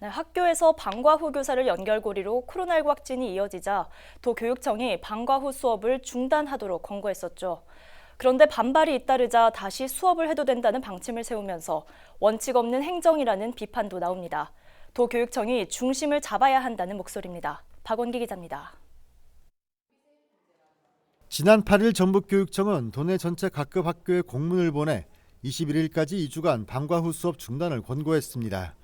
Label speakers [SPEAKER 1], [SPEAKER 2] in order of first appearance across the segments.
[SPEAKER 1] 네, 학교에서 방과 후 교사를 연결고리로 코로나19 확진이 이어지자 도 교육청이 방과 후 수업을 중단하도록 권고했었죠. 그런데 반발이 잇따르자 다시 수업을 해도 된다는 방침을 세우면서 원칙 없는 행정이라는 비판도 나옵니다. 도 교육청이 중심을 잡아야 한다는 목소리입니다. 박원기 기자입니다.
[SPEAKER 2] 지난 8일 전북교육청은 도내 전체 각급 학교에 공문을 보내 21일까지 2주간 방과 후 수업 중단을 권고했습니다.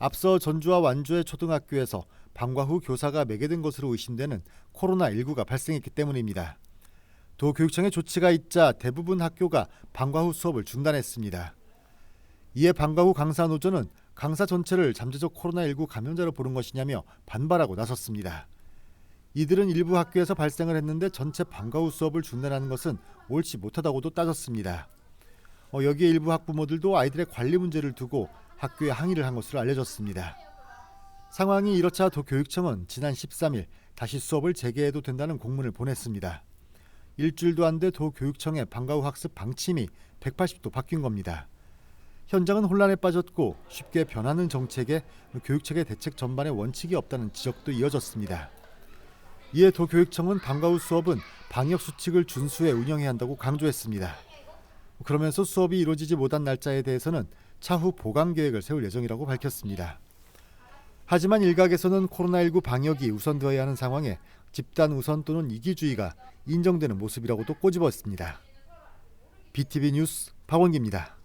[SPEAKER 2] 앞서 전주와 완주의 초등학교에서 방과 후 교사가 매개된 것으로 의심되는 코로나19가 발생했기 때문입니다. 도교육청의 조치가 있자 대부분 학교가 방과 후 수업을 중단했습니다. 이에 방과 후 강사 노조는 강사 전체를 잠재적 코로나19 감염자로 보는 것이냐며 반발하고 나섰습니다. 이들은 일부 학교에서 발생을 했는데 전체 방과 후 수업을 중단하는 것은 옳지 못하다고도 따졌습니다. 어, 여기에 일부 학부모들도 아이들의 관리 문제를 두고 학교에 항의를 한 것으로 알려졌습니다. 상황이 이렇자 도교육청은 지난 13일 다시 수업을 재개해도 된다는 공문을 보냈습니다. 일주일도 안 돼 도교육청의 방과 후 학습 방침이 180도 바뀐 겁니다. 현장은 혼란에 빠졌고 쉽게 변하는 정책에 교육청의 대책 전반에 원칙이 없다는 지적도 이어졌습니다. 이에 도교육청은 방과 후 수업은 방역 수칙을 준수해 운영해야 한다고 강조했습니다. 그러면서 수업이 이루어지지 못한 날짜에 대해서는 차후 보강 계획을 세울 예정이라고 밝혔습니다. 하지만 일각에서는 코로나19 방역이 우선되어야 하는 상황에 집단 우선 또는 이기주의가 인정되는 모습이라고도 꼬집었습니다. BTV 뉴스 박원기입니다.